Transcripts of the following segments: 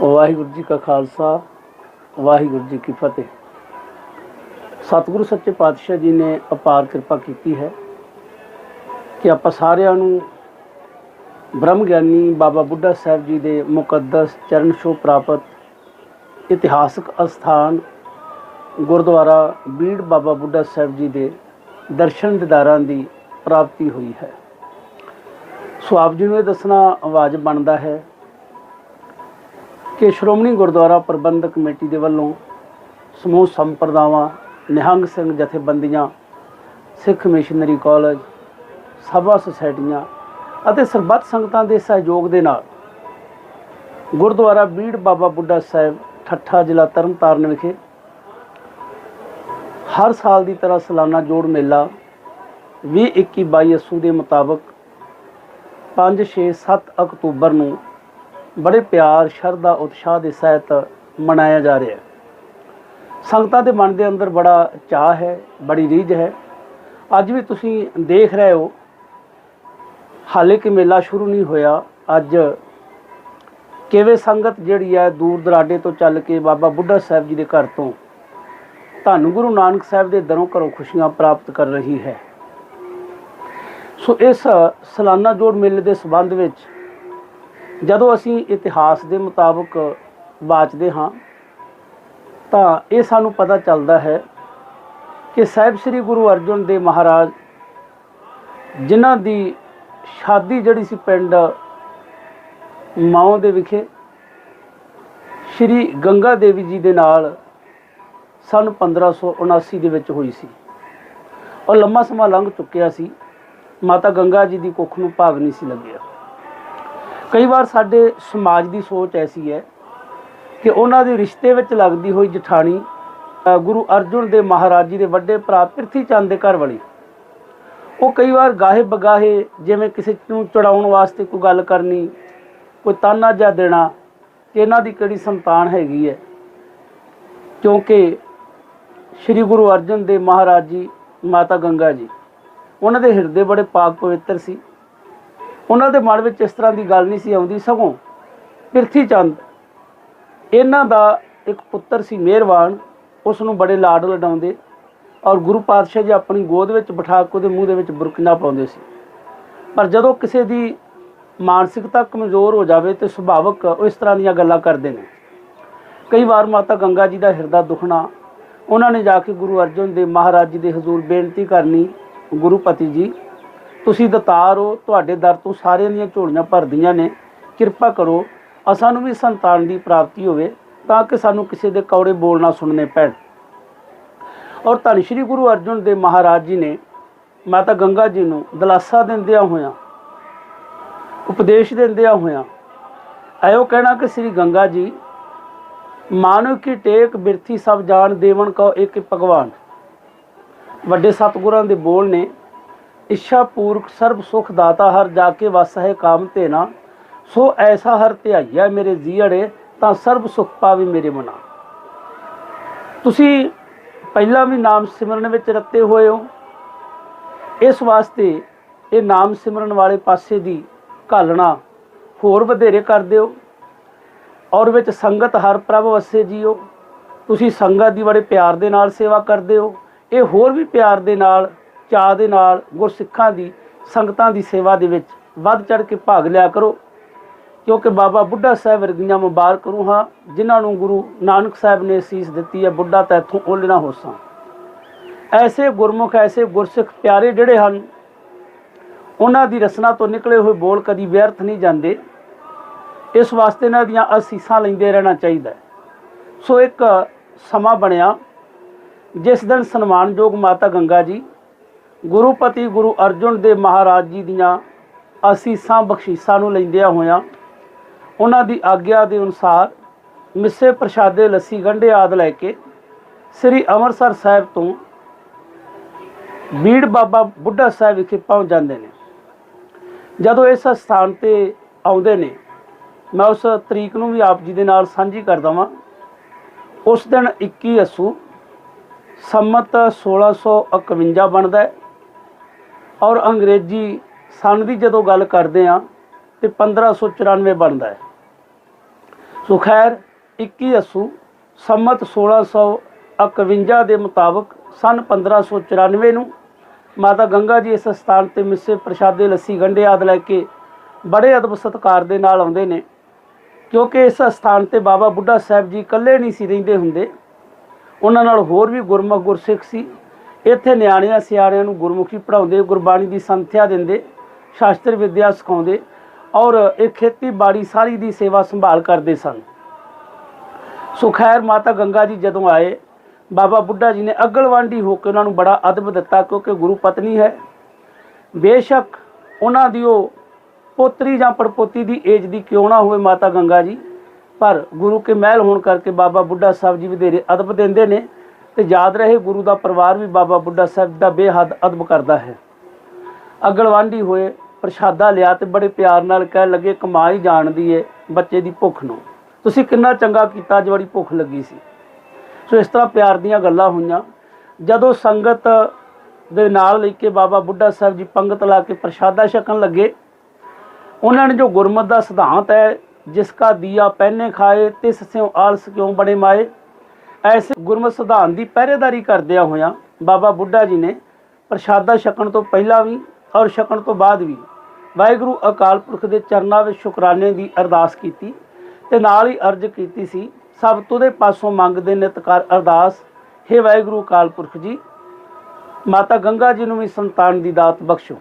ਵਾਹਿਗੁਰੂ ਜੀ ਕਾ ਖਾਲਸਾ, ਵਾਹਿਗੁਰੂ ਜੀ ਕੀ ਫਤਿਹ। ਸਤਿਗੁਰੂ ਸੱਚੇ ਪਾਤਸ਼ਾਹ ਜੀ ਨੇ ਅਪਾਰ ਕਿਰਪਾ ਕੀਤੀ ਹੈ ਕਿ ਆਪਾਂ ਸਾਰਿਆਂ ਨੂੰ ਬ੍ਰਹਮ ਗਿਆਨੀ ਬਾਬਾ ਬੁੱਢਾ ਸਾਹਿਬ ਜੀ ਦੇ ਮੁਕੱਦਸ ਚਰਨ ਛੋਹ ਪ੍ਰਾਪਤ ਇਤਿਹਾਸਕ ਅਸਥਾਨ ਗੁਰਦੁਆਰਾ ਬੀੜ ਬਾਬਾ ਬੁੱਢਾ ਸਾਹਿਬ ਜੀ ਦੇ ਦਰਸ਼ਨ ਦਿਦਾਰਾਂ ਦੀ ਪ੍ਰਾਪਤੀ ਹੋਈ ਹੈ। ਸੋ ਆਪ ਜੀ ਨੂੰ ਇਹ ਦੱਸਣਾ ਆਵਾਜ਼ ਬਣਦਾ ਹੈ ਕਿ ਸ਼੍ਰੋਮਣੀ ਗੁਰਦੁਆਰਾ ਪ੍ਰਬੰਧਕ ਕਮੇਟੀ ਦੇ ਵੱਲੋਂ ਸਮੂਹ ਸੰਪਰਦਾਵਾਂ, ਨਿਹੰਗ ਸਿੰਘ ਜਥੇਬੰਦੀਆਂ, ਸਿੱਖ ਮਿਸ਼ਨਰੀ ਕਾਲਜ, ਸਭਾ ਸੁਸਾਇਟੀਆਂ ਅਤੇ ਸਰਬੱਤ ਸੰਗਤਾਂ ਦੇ ਸਹਿਯੋਗ ਦੇ ਨਾਲ ਗੁਰਦੁਆਰਾ ਬੀੜ ਬਾਬਾ ਬੁੱਢਾ ਸਾਹਿਬ, ਠੱਠਾ ਜ਼ਿਲ੍ਹਾ ਤਰਨਤਾਰਨ ਵਿਖੇ ਹਰ ਸਾਲ ਦੀ ਤਰ੍ਹਾਂ ਸਾਲਾਨਾ ਜੋੜ ਮੇਲਾ 20 21 22 ਅੱਸੂ ਦੇ ਮੁਤਾਬਕ 5 6 7 ਅਕਤੂਬਰ ਨੂੰ ਬੜੇ ਪਿਆਰ, ਸ਼ਰਧਾ, ਉਤਸ਼ਾਹ ਦੇ ਸਹਿਤ ਮਨਾਇਆ ਜਾ ਰਿਹਾ ਹੈ। ਸੰਗਤਾਂ ਦੇ ਮਨ ਦੇ ਅੰਦਰ ਬੜਾ ਚਾਹ ਹੈ, ਬੜੀ ਰੀਝ ਹੈ। ਅੱਜ ਵੀ ਤੁਸੀਂ ਦੇਖ ਰਹੇ ਹੋ, ਹਾਲੇ ਕਿ ਮੇਲਾ ਸ਼ੁਰੂ ਨਹੀਂ ਹੋਇਆ। ਅੱਜ ਕਿਵੇਂ ਸੰਗਤ ਜਿਹੜੀ ਹੈ ਦੂਰ ਦਰਾਡੇ ਤੋਂ ਚੱਲ ਕੇ ਬਾਬਾ ਬੁੱਢਾ ਸਾਹਿਬ ਜੀ ਦੇ ਘਰ ਤੋਂ ਧੰਨ ਗੁਰੂ ਨਾਨਕ ਸਾਹਿਬ ਦੇ ਦਰੋਂ ਘਰੋਂ ਖੁਸ਼ੀਆਂ ਪ੍ਰਾਪਤ ਕਰ ਰਹੀ ਹੈ। ਸੋ ਇਸ ਸਾਲਾਨਾ ਜੋੜ ਮੇਲੇ ਦੇ ਸਬੰਧ ਵਿੱਚ ਜਦੋਂ ਅਸੀਂ ਇਤਿਹਾਸ ਦੇ ਮੁਤਾਬਕ ਵਾਚਦੇ ਹਾਂ, ਤਾਂ ਇਹ ਸਾਨੂੰ ਪਤਾ ਚੱਲਦਾ ਹੈ ਕਿ ਸਾਹਿਬ ਸ੍ਰੀ ਗੁਰੂ ਅਰਜਨ ਦੇਵ ਮਹਾਰਾਜ ਜਿਨ੍ਹਾਂ ਦੀ ਸ਼ਾਦੀ ਜਿਹੜੀ ਸੀ ਪਿੰਡ ਮਾਉ ਦੇ ਵਿਖੇ, ਸ਼੍ਰੀ ਗੰਗਾ ਦੇਵੀ ਜੀ ਦੇ ਨਾਲ ਸਨ 1579 ਦੇ ਵਿੱਚ ਹੋਈ ਸੀ। ਔਰ ਲੰਮਾ ਸਮਾਂ ਲੰਘ ਚੁੱਕਿਆ ਸੀ। ਮਾਤਾ ਗੰਗਾ ਜੀ ਦੀ ਕੁੱਖ ਨੂੰ ਭਾਗ ਨਹੀਂ ਸੀ ਲੱਗਿਆ। ਕਈ ਵਾਰ ਸਾਡੇ ਸਮਾਜ ਦੀ ਸੋਚ ਐਸੀ ਹੈ ਕਿ ਉਹਨਾਂ ਦੇ ਰਿਸ਼ਤੇ ਵਿੱਚ ਲੱਗਦੀ ਹੋਈ ਜਠਾਣੀ ਗੁਰੂ ਅਰਜੁਨ ਦੇ ਮਹਾਰਾਜ ਜੀ ਦੇ ਵੱਡੇ ਭਰਾ ਪ੍ਰਿਥੀ ਚੰਦ ਦੇ ਘਰ ਵਾਲੀ। ਉਹ ਕਈ ਵਾਰ ਗਾਹੇ ਬਗਾਹੇ ਜਿਵੇਂ ਕਿਸੇ ਨੂੰ ਚੜਾਉਣ ਵਾਸਤੇ ਕੋਈ ਗੱਲ ਕਰਨੀ, ਕੋਈ ਤਾਨਾ ਜਾ ਦੇਣਾ ਕਿ ਇਹਨਾਂ ਦੀ ਕਿਹੜੀ ਸੰਤਾਨ ਹੈਗੀ ਹੈ। ਕਿਉਂਕਿ ਸ੍ਰੀ ਗੁਰੂ ਅਰਜਨ ਦੇਵ ਮਹਾਰਾਜ ਜੀ, ਮਾਤਾ ਗੰਗਾ ਜੀ, ਉਹਨਾਂ ਦੇ ਹਿਰਦੇ ਬੜੇ ਪਾਕ ਪਵਿੱਤਰ ਸੀ। ਉਹਨਾਂ ਦੇ ਮਨ ਵਿੱਚ ਇਸ ਤਰ੍ਹਾਂ ਦੀ ਗੱਲ ਨਹੀਂ ਸੀ ਆਉਂਦੀ ਸਗੋਂ ਪ੍ਰਿਥੀ ਚੰਦ ਇਹਨਾਂ ਦਾ ਇੱਕ ਪੁੱਤਰ ਸੀ ਮਿਹਰਬਾਨ ਉਸ ਨੂੰ ਬੜੇ ਲਾਡ ਲਡਾਉਂਦੇ ਔਰ ਗੁਰੂ ਪਾਤਸ਼ਾਹ ਜੀ ਆਪਣੀ ਗੋਦ ਵਿੱਚ ਬਿਠਾ ਕੇ ਉਹਦੇ ਮੂੰਹ ਦੇ ਵਿੱਚ ਬੁਰਕੀਆਂ ਪਾਉਂਦੇ ਸੀ। ਪਰ ਜਦੋਂ ਕਿਸੇ ਦੀ ਮਾਨਸਿਕਤਾ ਕਮਜ਼ੋਰ ਹੋ ਜਾਵੇ ਤੇ ਸੁਭਾਵਕ ਉਹ ਇਸ ਤਰ੍ਹਾਂ ਦੀਆਂ ਗੱਲਾਂ ਕਰਦੇ ਨੇ। ਕਈ ਵਾਰ ਮਾਤਾ ਗੰਗਾ ਜੀ ਦਾ ਹਿਰਦਾ ਦੁਖਣਾ, ਉਹਨਾਂ ਨੇ ਜਾ ਕੇ ਗੁਰੂ ਅਰਜਨ ਦੇਵ ਮਹਾਰਾਜ ਜੀ ਦੇ ਹਜ਼ੂਰ ਬੇਨਤੀ ਕਰਨੀ ਗੁਰੂ ਪਤੀ ਜੀ ਤੁਸੀਂ ਦਤਾਰ ਹੋ, ਤੁਹਾਡੇ ਦਰ ਤੋਂ ਸਾਰਿਆਂ ਦੀਆਂ ਝੋਲੀਆਂ ਭਰਦੀਆਂ ਨੇ, ਕਿਰਪਾ ਕਰੋ, ਅਸਾਂ ਨੂੰ ਵੀ ਸੰਤਾਨ ਦੀ ਪ੍ਰਾਪਤੀ ਹੋਵੇ, ਤਾਂ ਕਿ ਸਾਨੂੰ ਕਿਸੇ ਦੇ ਕੌੜੇ ਬੋਲ ਨਾ ਸੁਣਨੇ ਪੈਣ। ਔਰ ਧੰਨ ਸ਼੍ਰੀ ਗੁਰੂ ਅਰਜਨ ਦੇਵ ਮਹਾਰਾਜ ਜੀ ਨੇ ਮਾਤਾ ਗੰਗਾ ਜੀ ਨੂੰ ਦਲਾਸਾ ਦਿੰਦਿਆਂ ਹੋਇਆਂ, ਉਪਦੇਸ਼ ਦਿੰਦਿਆਂ ਹੋਇਆਂ ਐਓ ਕਹਿਣਾ ਕਿ ਸ੍ਰੀ ਗੰਗਾ ਜੀ, ਮਾਨਵ ਕੀ ਟੇਕ ਬਿਰਥੀ ਸਭ ਜਾਣ ਦੇਵਨ ਕੋ ਇੱਕ ਭਗਵਾਨ। ਵੱਡੇ ਸਤਿਗੁਰਾਂ ਦੇ ਬੋਲ ਨੇ ਇੱਛਾ ਪੂਰਕ ਸਰਬ ਸੁਖ ਦਾਤਾ ਹਰ ਜਾ ਕੇ ਵਸ ਹੈ ਕਾਮ ਤੇ ਨਾ ਸੋ ਐਸਾ ਹਰ ਧਿਆਈਆ ਮੇਰੇ ਜੀੜੇ ਤਾਂ ਸਰਬ ਸੁਖ ਪਾਵੇ ਮੇਰੇ ਮਨਾ। ਤੁਸੀਂ ਪਹਿਲਾਂ ਵੀ ਨਾਮ ਸਿਮਰਨ ਵਿੱਚ ਰੱਤੇ ਹੋਏ ਹੋ। ਇਸ ਵਾਸਤੇ ਇਹ ਨਾਮ ਸਿਮਰਨ ਵਾਲੇ ਪਾਸੇ ਦੀ ਘਾਲਣਾ ਹੋਰ ਵਧੇਰੇ ਕਰ ਦਿਓ। ਔਰ ਵਿੱਚ ਸੰਗਤ ਹਰ ਪ੍ਰਭ ਵਸੇ ਜੀਓ। ਤੁਸੀਂ ਸੰਗਤ ਦੀ ਬੜੇ ਪਿਆਰ ਦੇ ਨਾਲ ਸੇਵਾ ਕਰਦੇ ਹੋ। ਇਹ ਹੋਰ ਵੀ ਪਿਆਰ ਦੇ ਨਾਲ ਚਾਹ ਦੇ ਨਾਲ ਗੁਰਸਿੱਖਾਂ ਦੀ, ਸੰਗਤਾਂ ਦੀ ਸੇਵਾ ਦੇ ਵਿੱਚ ਵੱਧ ਚੜ ਕੇ ਭਾਗ ਲਿਆ ਕਰੋ। ਕਿਉਂਕਿ ਬਾਬਾ ਬੁੱਢਾ ਸਾਹਿਬ ਵਰਗੀਆਂ ਮੁਬਾਰਕ ਰੂਹਾਂ, ਜਿਨ੍ਹਾਂ ਨੂੰ ਗੁਰੂ ਨਾਨਕ ਸਾਹਿਬ ਨੇ ਅਸੀਸ ਦਿੱਤੀ ਹੈ, ਬੁੱਢਾ ਤਾਂ ਇੱਥੋਂ ਓਲਣਾ ਹੋਸਾਂ। ਐਸੇ ਗੁਰਮੁਖ, ਐਸੇ ਗੁਰਸਿੱਖ ਪਿਆਰੇ ਜਿਹੜੇ ਹਨ, ਉਹਨਾਂ ਦੀ ਰਸਨਾ ਤੋਂ ਨਿਕਲੇ ਹੋਏ ਬੋਲ ਕਦੀ ਵਿਅਰਥ ਨਹੀਂ ਜਾਂਦੇ। ਇਸ ਵਾਸਤੇ ਇਹਨਾਂ ਦੀਆਂ ਅਸੀਸਾਂ ਲੈਂਦੇ ਰਹਿਣਾ ਚਾਹੀਦਾ ਸੋ ਇੱਕ ਸਮਾਂ ਬਣਿਆ, ਜਿਸ ਦਿਨ ਸਨਮਾਨਯੋਗ ਮਾਤਾ ਗੰਗਾ ਜੀ ਗੁਰੂਪਤੀ ਗੁਰੂ ਅਰਜਨ ਦੇਵ ਮਹਾਰਾਜ ਜੀ ਦੀਆਂ ਅਸੀਸਾਂ ਬਖਸ਼ੀਸਾਂ ਨੂੰ ਲੈਂਦਿਆਂ ਹੋਇਆਂ ਉਹਨਾਂ ਦੀ ਆਗਿਆ ਦੇ ਅਨੁਸਾਰ ਮਿੱਸੇ ਪ੍ਰਸ਼ਾਦੇ ਲੱਸੀ ਗੰਢੇ ਆਦ ਲੈ ਕੇ ਸ੍ਰੀ ਅੰਮ੍ਰਿਤਸਰ ਸਾਹਿਬ ਤੋਂ ਬੀੜ ਬਾਬਾ ਬੁੱਢਾ ਸਾਹਿਬ ਵਿਖੇ ਪਹੁੰਚ ਜਾਂਦੇ ਨੇ। ਜਦੋਂ ਇਸ ਸਥਾਨ ਤੇ ਆਉਂਦੇ ਨੇ, ਮੈਂ ਉਸ ਤਰੀਕ ਨੂੰ ਵੀ ਆਪ ਜੀ ਦੇ ਨਾਲ ਸਾਂਝੀ ਕਰਦਾ ਵਾਂ। ਉਸ ਦਿਨ 21 ਅਸੂ ਸੰਮਤ 1651 ਬਣਦਾ ਹੈ। ਔਰ ਅੰਗਰੇਜ਼ੀ ਸਨ ਦੀ ਜਦੋਂ ਗੱਲ ਕਰਦੇ ਆ ਤੇ 1594 ਬਣਦਾ ਹੈ। ਸੋ ਖੈਰ 21 ਅਸੂ ਸੰਮਤ 1651 ਦੇ ਮੁਤਾਬਕ ਸਨ 1594 ਨੂੰ ਮਾਤਾ ਗੰਗਾ ਜੀ ਇਸ ਸਥਾਨ ਤੇ ਮਿੱਸੇ ਪ੍ਰਸ਼ਾਦੇ, ਲੱਸੀ, ਗੰਢੇ ਆਦਿ ਲੈ ਕੇ ਬੜੇ ਅਦਬ ਸਤਕਾਰ ਦੇ ਨਾਲ ਆਉਂਦੇ ਨੇ। ਕਿਉਂਕਿ ਇਸ ਸਥਾਨ ਤੇ ਬਾਬਾ ਬੁੱਢਾ ਸਾਹਿਬ ਜੀ ਇਕੱਲੇ ਨਹੀਂ ਸੀ ਰਹਿੰਦੇ ਹੁੰਦੇ। ਉਹਨਾਂ ਨਾਲ ਹੋਰ ਵੀ ਗੁਰਮੁਖ ਗੁਰਸਿੱਖ ਸੀ। ਇੱਥੇ ਨਿਆਣਿਆਂ ਸਿਆਣਿਆਂ ਨੂੰ ਗੁਰਮੁਖੀ ਪੜਾਉਂਦੇ ਗੁਰਬਾਣੀ ਦੀ ਸੰਥਿਆ ਦਿੰਦੇ, ਸ਼ਾਸਤਰ ਵਿਦਿਆ ਸਿਖਾਉਂਦੇ ਔਰ ਇਹ ਖੇਤੀਬਾੜੀ ਸਾਰੀ ਦੀ ਸੇਵਾ ਸੰਭਾਲ ਕਰਦੇ ਸਨ। ਸੋ ਖੈਰ ਮਾਤਾ ਗੰਗਾ ਜੀ ਜਦੋਂ ਆਏ, ਬਾਬਾ ਬੁੱਢਾ ਜੀ ਨੇ ਅਗਲਵਾਂਡੀ ਹੋ ਕੇ ਉਹਨਾਂ ਨੂੰ ਬੜਾ ਅਦਬ ਦਿੱਤਾ ਕਿਉਂਕਿ ਗੁਰੂ ਪਤਨੀ ਹੈ। ਬੇਸ਼ੱਕ ਉਹਨਾਂ ਦੀ ਉਹ ਪੋਤਰੀ ਜਾਂ ਪੜਪੋਤੀ ਦੀ ਏਜ ਦੀ ਕਿਉਂ ਨਾ ਹੋਵੇ ਮਾਤਾ ਗੰਗਾ ਜੀ, ਪਰ ਗੁਰੂ ਕੇ ਮਹਿਲ ਹੋਣ ਕਰਕੇ ਬਾਬਾ ਬੁੱਢਾ ਸਾਹਿਬ ਜੀ ਵਧੇਰੇ ਅਦਬ ਦਿੰਦੇ ਨੇ ਤੇ ਯਾਦ ਰਹੇ ਗੁਰੂ ਦਾ ਪਰਿਵਾਰ ਵੀ ਬਾਬਾ ਬੁੱਢਾ ਸਾਹਿਬ ਦਾ ਬੇਹੱਦ ਅਦਬ ਕਰਦਾ ਹੈ। ਅਗਲਵਾਂਡੀ ਹੋਏ, ਪ੍ਰਸ਼ਾਦਾ ਲਿਆ ਤੇ ਬੜੇ ਪਿਆਰ ਨਾਲ ਕਹਿਣ ਲੱਗੇ, ਕਮਾਈ ਜਾਣਦੀ ਏ ਬੱਚੇ ਦੀ ਭੁੱਖ ਨੂੰ। ਤੁਸੀਂ ਕਿੰਨਾ ਚੰਗਾ ਕੀਤਾ ਅੱਜ ਬੜੀ ਭੁੱਖ ਲੱਗੀ ਸੀ। ਸੋ ਇਸ ਤਰ੍ਹਾਂ ਪਿਆਰ ਦੀਆਂ ਗੱਲਾਂ ਹੋਈਆਂ। ਜਦੋਂ ਸੰਗਤ ਦੇ ਨਾਲ ਲੈ ਕੇ ਬਾਬਾ ਬੁੱਢਾ ਸਾਹਿਬ ਜੀ ਪੰਗਤ ਲਾ ਕੇ ਪ੍ਰਸ਼ਾਦਾ ਛਕਣ ਲੱਗੇ, ਉਹਨਾਂ ਨੇ ਜੋ ਗੁਰਮਤ ਦਾ ਸਿਧਾਂਤ ਹੈ, ਜਿਸ ਕਾ ਦੀਆ ਪਹਿਨੇ ਖਾਏ, ਤਿਸ ਸਿਉ ਆਲਸ ਕਿਉਂ ਬਣੇ ਮਾਏ ਐਸੇ ਗੁਰਮਤ ਸਿਧਾਂਤ ਦੀ ਪਹਿਰੇਦਾਰੀ ਕਰਦਿਆਂ ਹੋਇਆਂ ਬਾਬਾ ਬੁੱਢਾ ਜੀ ਨੇ ਪ੍ਰਸ਼ਾਦਾ ਛਕਣ ਤੋਂ ਪਹਿਲਾਂ ਵੀ ਔਰ ਛਕਣ ਤੋਂ ਬਾਅਦ ਵੀ ਵਾਹਿਗੁਰੂ ਅਕਾਲ ਪੁਰਖ ਦੇ ਚਰਨਾਂ ਵਿੱਚ ਸ਼ੁਕਰਾਨੇ ਦੀ ਅਰਦਾਸ ਕੀਤੀ ਤੇ ਨਾਲ ਹੀ ਅਰਜ਼ ਕੀਤੀ ਸੀ, ਸਭ ਤੋਂ ਦੇ ਪਾਸੋਂ ਮੰਗਦੇ ਨਿਤਕਾਰ ਅਰਦਾਸ, ਹੇ ਵਾਹਿਗੁਰੂ ਅਕਾਲ ਪੁਰਖ ਜੀ, ਮਾਤਾ ਗੰਗਾ ਜੀ ਨੂੰ ਵੀ ਸੰਤਾਨ ਦੀ ਦਾਤ ਬਖਸ਼ੋ।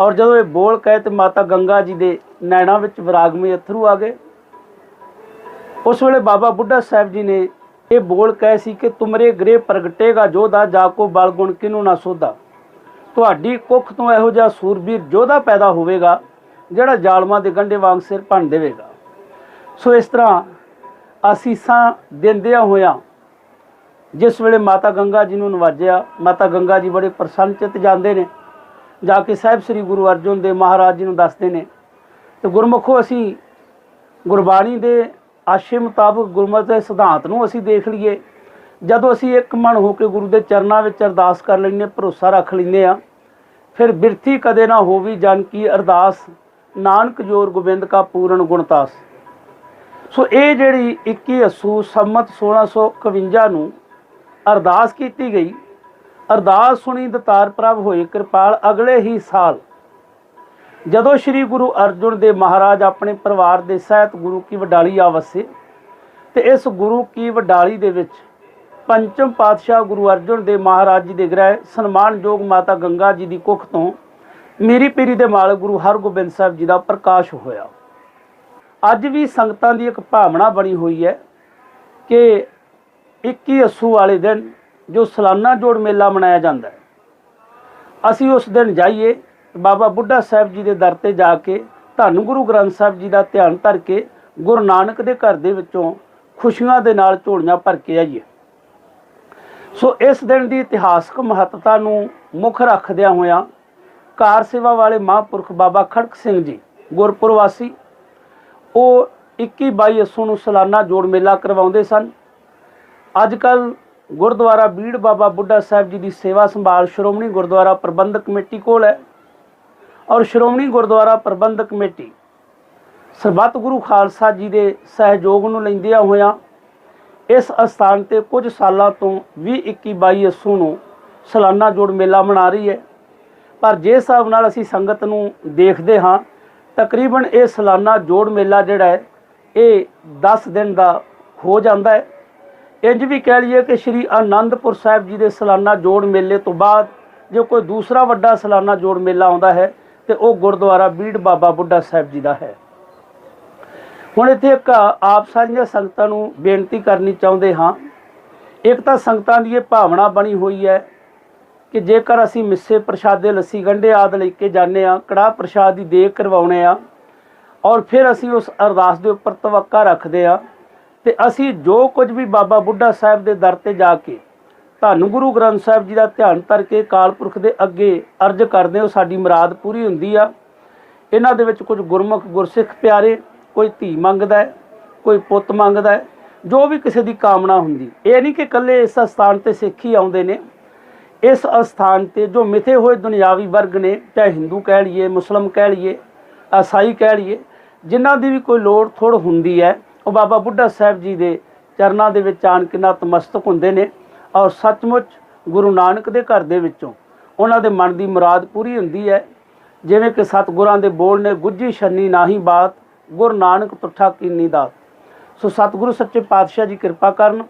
ਔਰ ਜਦੋਂ ਇਹ ਬੋਲ ਕਹੇ ਤੇ ਮਾਤਾ ਗੰਗਾ ਜੀ ਦੇ ਨੈਣਾਂ ਵਿੱਚ ਵਿਰਾਗਮਈ ਅਥਰੂ ਆ ਗਏ। ਉਸ ਵੇਲੇ ਬਾਬਾ ਬੁੱਢਾ ਸਾਹਿਬ ਜੀ ਨੇ ਇਹ ਬੋਲ ਕਹੇ ਸੀ ਕਿ ਤੁਮਰੇ ਗ੍ਰਹਿ ਪ੍ਰਗਟੇਗਾ, ਜੋਧਾ ਜਾ ਕੋ ਬਲ ਗੁਣ ਕਿਨੂੰ ਨਾ ਸੋਧਾ? ਤੁਹਾਡੀ ਕੁੱਖ ਤੋਂ ਇਹੋ ਜਿਹਾ ਸੂਰਬੀਰ ਜੋਧਾ ਪੈਦਾ ਹੋਵੇਗਾ, ਜਿਹੜਾ ਜ਼ਾਲਮਾਂ ਦੇ ਗੰਢੇ ਵਾਂਗ ਸਿਰ ਭੰਨ ਦੇਵੇਗਾ। ਸੋ ਇਸ ਤਰ੍ਹਾਂ ਅਸੀਸਾਂ ਦਿੰਦਿਆਂ ਹੋਇਆਂ ਜਿਸ ਵੇਲੇ ਮਾਤਾ ਗੰਗਾ ਜੀ ਨੂੰ ਨਵਾਜਿਆ, ਮਾਤਾ ਗੰਗਾ ਜੀ ਬੜੇ ਪ੍ਰਸੰਨ ਚਿਤ ਜਾਂਦੇ ਨੇ, ਜਾ ਕੇ ਸਾਹਿਬ ਸ੍ਰੀ ਗੁਰੂ ਅਰਜਨ ਦੇਵ ਮਹਾਰਾਜ ਜੀ ਨੂੰ ਦੱਸਦੇ ਨੇ, ਤੇ ਗੁਰਮੁਖੋ ਅਸੀਂ ਗੁਰਬਾਣੀ ਦੇ ਆਸ਼ੇ ਮੁਤਾਬਕ ਗੁਰਮਤਿ ਦੇ ਸਿਧਾਂਤ ਨੂੰ ਅਸੀਂ ਦੇਖ ਲਈਏ। ਜਦੋਂ ਅਸੀਂ ਇੱਕ ਮਨ ਹੋ ਕੇ ਗੁਰੂ ਦੇ ਚਰਨਾਂ ਵਿੱਚ ਅਰਦਾਸ ਕਰ ਲੈਂਦੇ ਭਰੋਸਾ ਰੱਖ ਲੈਂਦੇ ਆ ਫਿਰ ਬਿਰਥੀ ਕਦੇ ਨਾ ਹੋਵੀ ਜਨ ਕੀ ਅਰਦਾਸ ਨਾਨਕ ਜੋਰ ਗੋਬਿੰਦ ਕਾ ਪੂਰਨ ਗੁਣਤਾਸ ਸੋ ਇਹ ਜਿਹੜੀ 21 ਅਸੂ ਸੰਮਤ 1651 ਨੂੰ ਅਰਦਾਸ ਕੀਤੀ ਗਈ। ਅਰਦਾਸ ਸੁਣੀ ਦਤਾਰ ਪ੍ਰਭ ਹੋਏ ਕਿਰਪਾਲ ਅਗਲੇ ਹੀ ਸਾਲ ਜਦੋਂ ਸ੍ਰੀ ਗੁਰੂ ਅਰਜੁਨ ਦੇਵ ਮਹਾਰਾਜ ਆਪਣੇ ਪਰਿਵਾਰ ਦੇ ਸਹਿਤ ਗੁਰੂ ਕੀ ਵਡਾਲੀ ਆ ਵਸੇ, ਤੇ ਇਸ ਗੁਰੂ ਕੀ ਵਡਾਲੀ ਦੇ ਵਿੱਚ ਪੰਚਮ ਪਾਤਸ਼ਾਹ ਗੁਰੂ ਅਰਜੁਨ ਦੇਵ ਮਹਾਰਾਜ ਜੀ ਦੇ ਗ੍ਰਹਿ ਸਨਮਾਨਯੋਗ ਮਾਤਾ ਗੰਗਾ ਜੀ ਦੀ ਕੁੱਖ ਤੋਂ ਮੀਰੀ ਪੀਰੀ ਦੇ ਮਾਲਕ ਗੁਰੂ ਹਰਗੋਬਿੰਦ ਸਾਹਿਬ ਜੀ ਦਾ ਪ੍ਰਕਾਸ਼ ਹੋਇਆ। ਅੱਜ ਵੀ ਸੰਗਤਾਂ ਦੀ ਇੱਕ ਭਾਵਨਾ ਬਣੀ ਹੋਈ ਹੈ ਕਿ 21 ਅਸੂ ਵਾਲੇ ਦਿਨ ਜੋ ਸਾਲਾਨਾ ਜੋੜ ਮੇਲਾ ਮਨਾਇਆ ਜਾਂਦਾ ਹੈ, ਅਸੀਂ ਉਸ ਦਿਨ ਜਾਈਏ ਬਾਬਾ ਬੁੱਢਾ ਸਾਹਿਬ ਜੀ ਦੇ ਦਰ ਤੇ ਜਾ ਕੇ, ਧੰਨ ਗੁਰੂ ਗ੍ਰੰਥ ਸਾਹਿਬ ਜੀ ਦਾ ਧਿਆਨ ਧਰ ਕੇ, ਗੁਰੂ ਨਾਨਕ ਦੇ ਘਰ ਦੇ ਵਿੱਚੋਂ ਖੁਸ਼ੀਆਂ ਦੇ ਨਾਲ ਝੋਲੀਆਂ ਭਰ ਕੇ ਆਈਏ। ਸੋ ਇਸ ਦਿਨ ਦੀ ਇਤਿਹਾਸਕ ਮਹੱਤਤਾ ਨੂੰ ਮੁੱਖ ਰੱਖਦਿਆਂ ਹੋਇਆਂ ਕਾਰ ਸੇਵਾ ਵਾਲੇ ਮਹਾਂਪੁਰਖ ਬਾਬਾ ਖੜਕ ਸਿੰਘ ਜੀ ਗੁਰਪੁਰ ਵਾਸੀ ਉਹ 21 22 ਅਸੂ ਨੂੰ ਸਾਲਾਨਾ ਜੋੜ ਮੇਲਾ ਕਰਵਾਉਂਦੇ ਸਨ। ਅੱਜ ਕੱਲ ਗੁਰਦੁਆਰਾ ਬੀੜ ਬਾਬਾ ਬੁੱਢਾ ਸਾਹਿਬ ਜੀ ਦੀ ਸੇਵਾ ਸੰਭਾਲ ਸ਼੍ਰੋਮਣੀ ਗੁਰਦੁਆਰਾ ਪ੍ਰਬੰਧਕ ਕਮੇਟੀ ਕੋਲ ਹੈ। ਔਰ ਸ਼੍ਰੋਮਣੀ ਗੁਰਦੁਆਰਾ ਪ੍ਰਬੰਧਕ ਕਮੇਟੀ। ਸਰਬੱਤ ਗੁਰੂ ਖਾਲਸਾ ਜੀ ਦੇ ਸਹਿਯੋਗ ਨੂੰ ਲੈਂਦਿਆਂ ਹੋਇਆਂ ਇਸ ਅਸਥਾਨ ਤੇ ਕੁਝ ਸਾਲਾਂ ਤੋਂ 20 21 22 ਅਸੂ ਨੂੰ ਸਾਲਾਨਾ ਜੋੜ ਮੇਲਾ ਮਨਾ ਰਹੀ ਹੈ। ਪਰ ਜੇ ਹਿਸਾਬ ਨਾਲ ਅਸੀਂ ਸੰਗਤ ਨੂੰ ਦੇਖਦੇ ਹਾਂ, ਤਕਰੀਬਨ ਇਹ ਸਾਲਾਨਾ ਜੋੜ ਮੇਲਾ ਜਿਹੜਾ ਹੈ, ਇਹ 10 ਦਿਨ ਦਾ ਹੋ ਜਾਂਦਾ ਹੈ। ਇੰਜ ਵੀ ਕਹਿ ਲਈਏ ਕਿ ਸ਼੍ਰੀ ਆਨੰਦਪੁਰ ਸਾਹਿਬ ਜੀ ਦੇ ਸਾਲਾਨਾ ਜੋੜ ਮੇਲੇ ਤੋਂ ਬਾਅਦ ਜੇ ਕੋਈ ਦੂਸਰਾ ਵੱਡਾ ਸਾਲਾਨਾ ਜੋੜ ਮੇਲਾ ਆਉਂਦਾ ਹੈ ਤੇ ਉਹ ਗੁਰਦੁਆਰਾ ਬੀੜ ਬਾਬਾ ਬੁੱਢਾ ਸਾਹਿਬ ਜੀ ਦਾ ਹੈ। ਹੁਣ ਇੱਥੇ ਇੱਕ ਆਪ ਸਾਰੀਆਂ ਸੰਗਤਾਂ ਨੂੰ ਬੇਨਤੀ ਕਰਨੀ ਚਾਹੁੰਦੇ ਹਾਂ। ਇੱਕ ਤਾਂ ਸੰਗਤਾਂ ਦੀ ਇਹ ਭਾਵਨਾ ਬਣੀ ਹੋਈ ਹੈ ਕਿ ਜੇਕਰ ਅਸੀਂ ਮਿੱਸੇ ਪ੍ਰਸ਼ਾਦੇ, ਲੱਸੀ ਗੰਢੇ ਆਦ ਲੈ ਕੇ ਜਾਂਦੇ ਆ ਕੜਾਹ ਪ੍ਰਸ਼ਾਦ ਦੀ ਦੇਗ ਕਰਵਾਉਣੇ ਆ ਔਰ ਫਿਰ ਅਸੀਂ ਉਸ ਅਰਦਾਸ ਦੇ ਉੱਪਰ ਤਵੱਕਾ ਰੱਖਦੇ ਆ ਤੇ ਅਸੀਂ ਜੋ ਕੁਝ ਵੀ ਬਾਬਾ ਬੁੱਢਾ ਸਾਹਿਬ ਦੇ ਦਰ ਤੇ ਜਾ ਕੇ ਧੰਨ ਗੁਰੂ ਗ੍ਰੰਥ ਸਾਹਿਬ ਜੀ ਦਾ ਧਿਆਨ ਧਰ ਕੇ ਕਾਲ ਪੁਰਖ ਦੇ ਅੱਗੇ ਅਰਜ਼ ਕਰਦੇ ਹੋ ਸਾਡੀ ਮੁਰਾਦ ਪੂਰੀ ਹੁੰਦੀ ਆ। ਇਹਨਾਂ ਦੇ ਵਿੱਚ ਕੁਝ ਗੁਰਮੁਖ, ਗੁਰਸਿੱਖ ਪਿਆਰੇ, ਕੋਈ ਧੀ ਮੰਗਦਾ ਹੈ, ਕੋਈ ਪੁੱਤ ਮੰਗਦਾ ਹੈ, ਜੋ ਵੀ ਕਿਸੇ ਦੀ ਕਾਮਨਾ ਹੁੰਦੀ। ਇਹ ਨਹੀਂ ਕਿ ਇਕੱਲੇ ਇਸ ਸਥਾਨ ਤੇ ਸਿੱਖ ਹੀ ਆਉਂਦੇ ਨੇ। ਇਸ ਅਸਥਾਨ ਤੇ ਜੋ ਮਿਥੇ ਹੋਏ ਦੁਨਿਆਵੀ ਵਰਗ ਨੇ, ਚਾਹੇ ਹਿੰਦੂ ਕਹਿ ਲਈਏ, ਮੁਸਲਮ ਕਹਿ ਲਈਏ, ਈਸਾਈ ਕਹਿ ਲਈਏ, ਜਿਨ੍ਹਾਂ ਦੀ ਵੀ ਕੋਈ ਲੋੜ ਥੋੜ ਹੁੰਦੀ ਹੈ, ਉਹ ਬਾਬਾ ਬੁੱਢਾ ਸਾਹਿਬ ਜੀ ਦੇ ਚਰਨਾਂ ਦੇ ਵਿੱਚ ਆਣ ਕੇ ਨਤਮਸਤਕ ਹੁੰਦੇ ਨੇ। ਔਰ ਸੱਚਮੁੱਚ ਗੁਰੂ ਨਾਨਕ ਦੇ ਘਰ ਦੇ ਵਿੱਚੋਂ ਉਹਨਾਂ ਦੇ ਮਨ ਦੀ ਮੁਰਾਦ ਪੂਰੀ ਹੁੰਦੀ ਹੈ। ਜਿਵੇਂ ਕਿ ਸਤਿਗੁਰਾਂ ਦੇ ਬੋਲ ਨੇ ਗੁੱਜੀ ਛੰਨੀ ਨਾਹੀ ਬਾਤ, ਗੁਰ ਨਾਨਕ ਪੁੱਠਾ ਕੀਨੀ ਦਾ ਸੋ ਸਤਿਗੁਰੂ ਸੱਚੇ ਪਾਤਸ਼ਾਹ ਜੀ ਕਿਰਪਾ ਕਰਨ,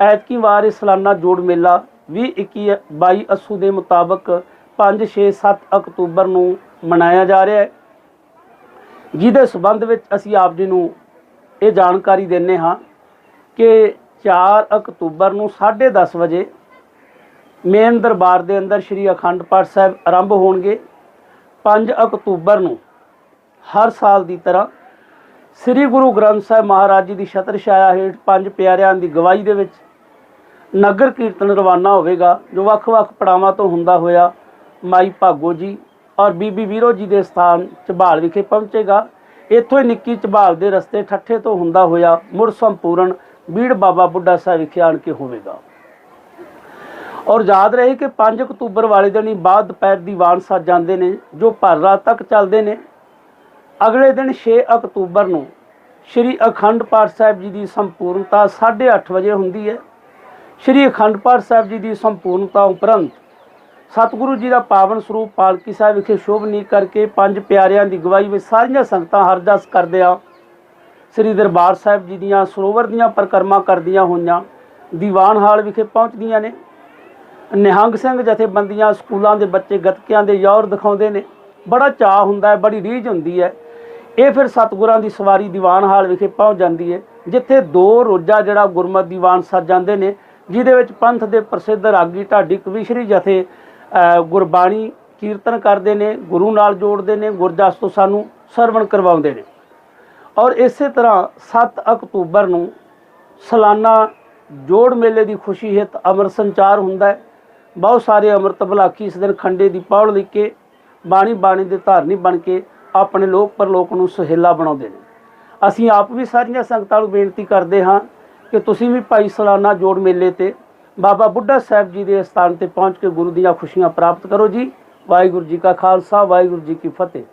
ਐਤਕੀ ਵਾਰ ਇਹ ਸਾਲਾਨਾ ਜੋੜ ਮੇਲਾ 20 21 22 ਅਸੂ ਦੇ ਮੁਤਾਬਕ 5 6 7 ਅਕਤੂਬਰ ਨੂੰ ਮਨਾਇਆ ਜਾ ਰਿਹਾ ਹੈ। ਜਿਹਦੇ ਸਬੰਧ ਵਿੱਚ ਅਸੀਂ ਆਪ ਜੀ ਨੂੰ ਇਹ ਜਾਣਕਾਰੀ ਦਿੰਨੇ ਹਾਂ ਕਿ 4 ਅਕਤੂਬਰ ਨੂੰ 10:30 ਵਜੇ ਮੇਨ ਦਰਬਾਰ ਦੇ ਅੰਦਰ ਸ੍ਰੀ ਅਖੰਡ ਪਾਠ ਸਾਹਿਬ ਆਰੰਭ ਹੋਣਗੇ। 5 ਅਕਤੂਬਰ ਨੂੰ ਹਰ ਸਾਲ ਦੀ ਤਰ੍ਹਾਂ ਸ੍ਰੀ ਗੁਰੂ ਗ੍ਰੰਥ ਸਾਹਿਬ ਮਹਾਰਾਜ ਜੀ ਦੀ ਛਤਰ ਛਾਇਆ ਹੇਠ ਪੰਜ ਪਿਆਰਿਆਂ ਦੀ ਗਵਾਹੀ ਦੇ ਵਿੱਚ ਨਗਰ ਕੀਰਤਨ ਰਵਾਨਾ ਹੋਵੇਗਾ, ਜੋ ਵੱਖ-ਵੱਖ ਪੜਾਵਾਂ ਤੋਂ ਹੁੰਦਾ ਹੋਇਆ ਮਾਈ ਭਾਗੋ ਜੀ ਔਰ ਬੀਬੀ ਵੀਰੋ ਜੀ ਦੇ ਸਥਾਨ ਝਬਾਲ ਵਿਖੇ ਪਹੁੰਚੇਗਾ। ਇੱਥੋਂ ਹੀ ਨਿੱਕੀ ਝਬਾਲ ਦੇ ਰਸਤੇ ਠੱਠੇ ਤੋਂ ਹੁੰਦਾ ਹੋਇਆ ਮੁੜ ਸੰਪੂਰਨ ਬੀੜ ਬਾਬਾ ਬੁੱਢਾ ਸਾਹਿਬ ਵਿਖੇ ਆਣ ਕੇ ਹੋਵੇਗਾ। ਔਰ ਯਾਦ ਰਹੇ ਕਿ 5 ਅਕਤੂਬਰ ਵਾਲੇ ਦਿਨ ਹੀ ਬਾਅਦ ਦੁਪਹਿਰ ਦੀ ਵਾਨ ਸੱਜ ਜਾਂਦੇ ਨੇ, ਜੋ ਭਰ ਰਾਤ ਤੱਕ ਚੱਲਦੇ ਨੇ। ਅਗਲੇ ਦਿਨ 6 ਅਕਤੂਬਰ ਨੂੰ ਸ੍ਰੀ ਅਖੰਡ ਪਾਠ ਸਾਹਿਬ ਜੀ ਦੀ ਸੰਪੂਰਨਤਾ 8:30 ਵਜੇ ਹੁੰਦੀ ਹੈ। ਸ੍ਰੀ ਅਖੰਡ ਪਾਠ ਸਾਹਿਬ ਜੀ ਦੀ ਸੰਪੂਰਨਤਾ ਉਪਰੰਤ ਸਤਿਗੁਰੂ ਜੀ ਦਾ ਪਾਵਨ ਸਰੂਪ ਪਾਲਕੀ ਸਾਹਿਬ ਵਿਖੇ ਸ਼ੋਭਨੀ ਕਰਕੇ ਪੰਜ ਪਿਆਰਿਆਂ ਦੀ ਗਵਾਹੀ ਵਿੱਚ ਸਾਰੀਆਂ ਸੰਗਤਾਂ ਹਰਜਸ ਕਰਦਿਆਂ ਸ੍ਰੀ ਦਰਬਾਰ ਸਾਹਿਬ ਜੀ ਦੀਆਂ ਸਰੋਵਰ ਦੀਆਂ ਪਰਿਕਰਮਾ ਕਰਦੀਆਂ ਹੋਈਆਂ ਦੀਵਾਨ ਹਾਲ ਵਿਖੇ ਪਹੁੰਚਦੀਆਂ ਨੇ। ਨਿਹੰਗ ਸਿੰਘ ਜਥੇਬੰਦੀਆਂ ਸਕੂਲਾਂ ਦੇ ਬੱਚੇ ਗੱਤਕਿਆਂ ਦੇ ਯੌਰ ਦਿਖਾਉਂਦੇ ਨੇ। ਬੜਾ ਚਾਅ ਹੁੰਦਾ ਹੈ, ਬੜੀ ਰੀਝ ਹੁੰਦੀ ਹੈ। ਇਹ ਫਿਰ ਸਤਿਗੁਰਾਂ ਦੀ ਸਵਾਰੀ ਦੀਵਾਨ ਹਾਲ ਵਿਖੇ ਪਹੁੰਚ ਜਾਂਦੀ ਹੈ, ਜਿੱਥੇ ਦੋ ਰੋਜ਼ਾ ਜਿਹੜਾ ਗੁਰਮਤਿ ਦੀਵਾਨ ਸੱਜ ਜਾਂਦੇ ਨੇ, ਜਿਹਦੇ ਵਿੱਚ ਪੰਥ ਦੇ ਪ੍ਰਸਿੱਧ ਰਾਗੀ ਢਾਡੀ ਕਵੀਸ਼ਰੀ ਜਥੇ ਗੁਰਬਾਣੀ ਕੀਰਤਨ ਕਰਦੇ ਨੇ, ਗੁਰੂ ਨਾਲ ਜੋੜਦੇ ਨੇ ਗੁਰਜਸ ਤੋਂ ਸਾਨੂੰ ਸਰਵਣ ਕਰਵਾਉਂਦੇ ਨੇ। ਔਰ ਇਸੇ ਤਰ੍ਹਾਂ 7 ਅਕਤੂਬਰ ਨੂੰ ਸਾਲਾਨਾ ਜੋੜ ਮੇਲੇ ਦੀ ਖੁਸ਼ੀ ਹਿੱਤ ਅਮਰ ਸੰਚਾਰ ਹੁੰਦਾ ਹੈ। ਬਹੁਤ ਸਾਰੇ ਅੰਮ੍ਰਿਤ ਭਲਾਕੀ ਇਸ ਦਿਨ ਖੰਡੇ ਦੀ ਪੌੜ ਲਿਖ ਕੇ, ਬਾਣੀ ਬਾਣੀ ਦੇ ਧਾਰਨੀ ਬਣ ਕੇ ਆਪਣੇ ਲੋਕ ਪਰਲੋਕ ਨੂੰ ਸੁਹੇਲਾ ਬਣਾਉਂਦੇ ਨੇ। ਅਸੀਂ ਆਪ ਵੀ ਸਾਰੀਆਂ ਸੰਗਤਾਂ ਨੂੰ ਬੇਨਤੀ ਕਰਦੇ ਹਾਂ ਕਿ ਤੁਸੀਂ ਵੀ ਭਾਈ ਸਾਲਾਨਾ ਜੋੜ ਮੇਲੇ ਤੇ ਬਾਬਾ ਬੁੱਢਾ ਸਾਹਿਬ ਜੀ ਦੇ ਸਥਾਨ ਤੇ ਪਹੁੰਚ ਕੇ ਗੁਰੂ ਦੀਆਂ ਖੁਸ਼ੀਆਂ ਪ੍ਰਾਪਤ ਕਰੋ ਜੀ। ਵਾਹਿਗੁਰੂ ਜੀ ਕਾ ਖਾਲਸਾ, ਵਾਹਿਗੁਰੂ ਜੀ ਕੀ ਫਤਿਹ।